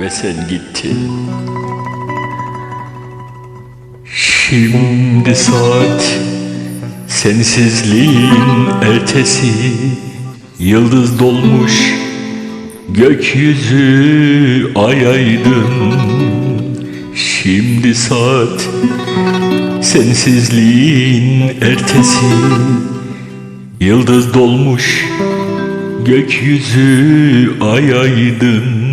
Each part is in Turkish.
ve sen gittin. Şimdi saat sensizliğin ertesi. Yıldız dolmuş gökyüzü ay aydın. Şimdi saat sensizliğin ertesi. Yıldız dolmuş gökyüzü ay aydın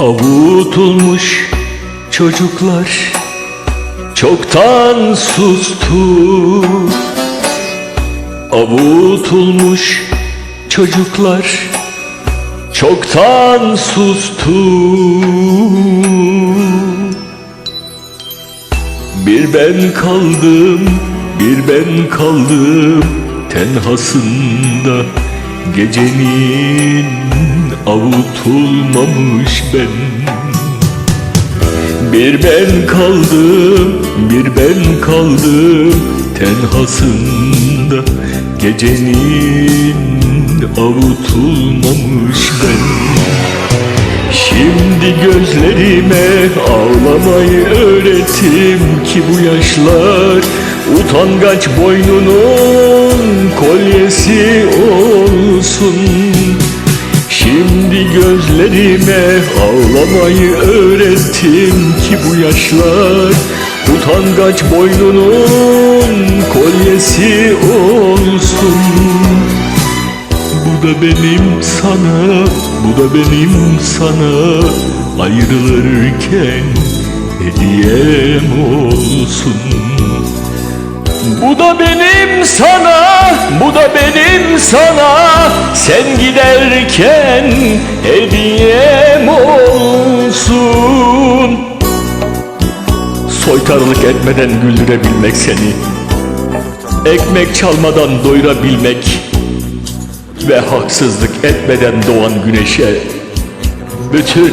Avutulmuş çocuklar çoktan sustu. Avutulmuş çocuklar çoktan sustu. Bir ben kaldım, bir ben kaldım tenhasında Gecenin avutulmamış ben. Bir ben kaldım, bir ben kaldım. Tenhasında Gecenin avutulmamış ben. Şimdi gözlerime ağlamayı öğrettim ki bu yaşlar Utangaç boynunun kolyesi olsun Şimdi gözlerime ağlamayı öğrettim ki bu yaşlar Utangaç boynunun kolyesi olsun. Bu da benim sana, bu da benim sana Ayrılırken hediyem olsun Bu da benim sana, bu da benim sana. Sen giderken hediyem olsun. Soytarılık etmeden güldürebilmek seni. Ekmek çalmadan doyurabilmek ve haksızlık etmeden doğan güneşe. Bütün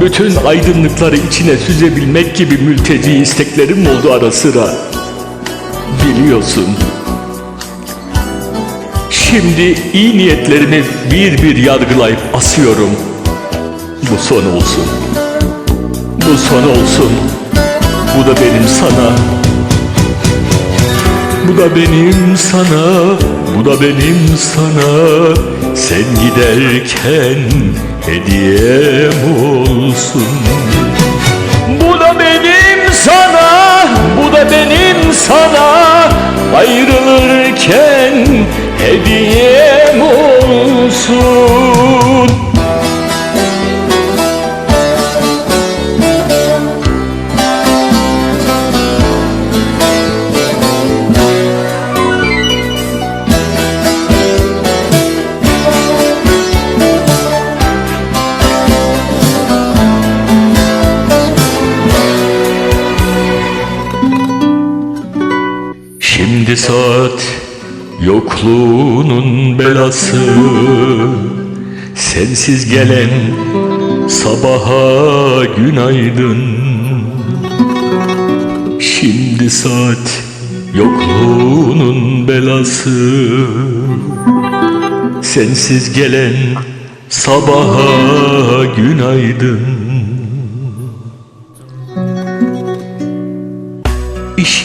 bütün aydınlıkları içine süzebilmek gibi mülteci isteklerim oldu ara sıra. Biliyorsun. Şimdi iyi niyetlerimi bir bir yargılayıp asıyorum. Bu son olsun. Bu son olsun. Bu da benim sana bu da benim sana, bu da benim sana Sen giderken hediyem olsun Bu da benim sana, bu da benim sana Ayrılırken hediyem olsun Şimdi saat yokluğunun belası. Sensiz gelen sabaha günaydın. Şimdi saat yokluğunun belası. Sensiz gelen sabaha günaydın. İş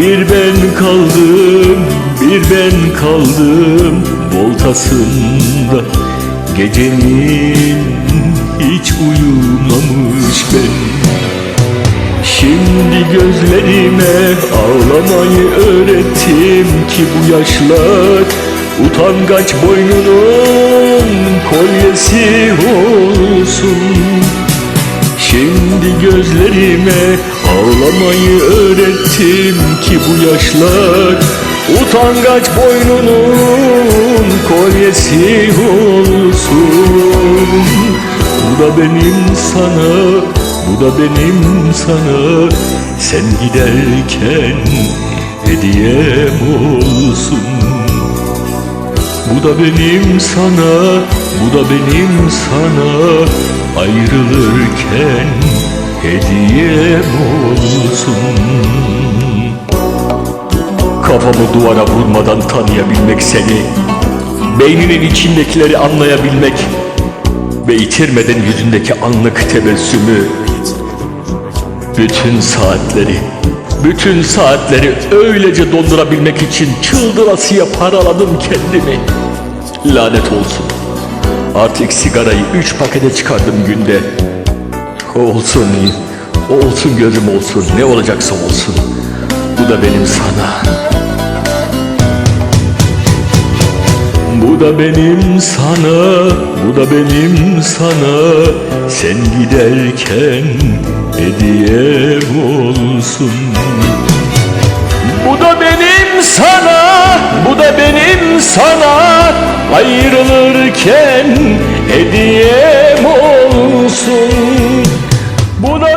Bir ben kaldım, bir ben kaldım voltasında. Gecenin hiç uyumamış ben. Şimdi gözlerime ağlamayı öğrettim ki bu yaşlar Utangaç boynunun kolyesi olsun. Şimdi gözlerime ağlamayı öğrettim ki bu yaşlar Utangaç boynunun kolyesi olsun. Bu da benim sana Bu da benim sana. Sen giderken hediyem olsun. Bu da benim sana Bu da benim sana. Ayrılırken hediyem olsun. Kafamı duvara vurmadan tanıyabilmek seni Beyninin içindekileri anlayabilmek Ve yitirmeden yüzündeki anlık tebessümü Bütün saatleri Bütün saatleri öylece dondurabilmek için çıldırasıya paraladım kendimi. Lanet olsun. Artık sigarayı üç pakete çıkardım günde Olsun Olsun gözüm olsun. Ne olacaksa olsun. Bu da benim sana. Bu da benim sana, bu da benim sana. Sen giderken hediyem olsun. Bu da benim sana, bu da benim sana. Ayrılırken hediyem ¡Budo!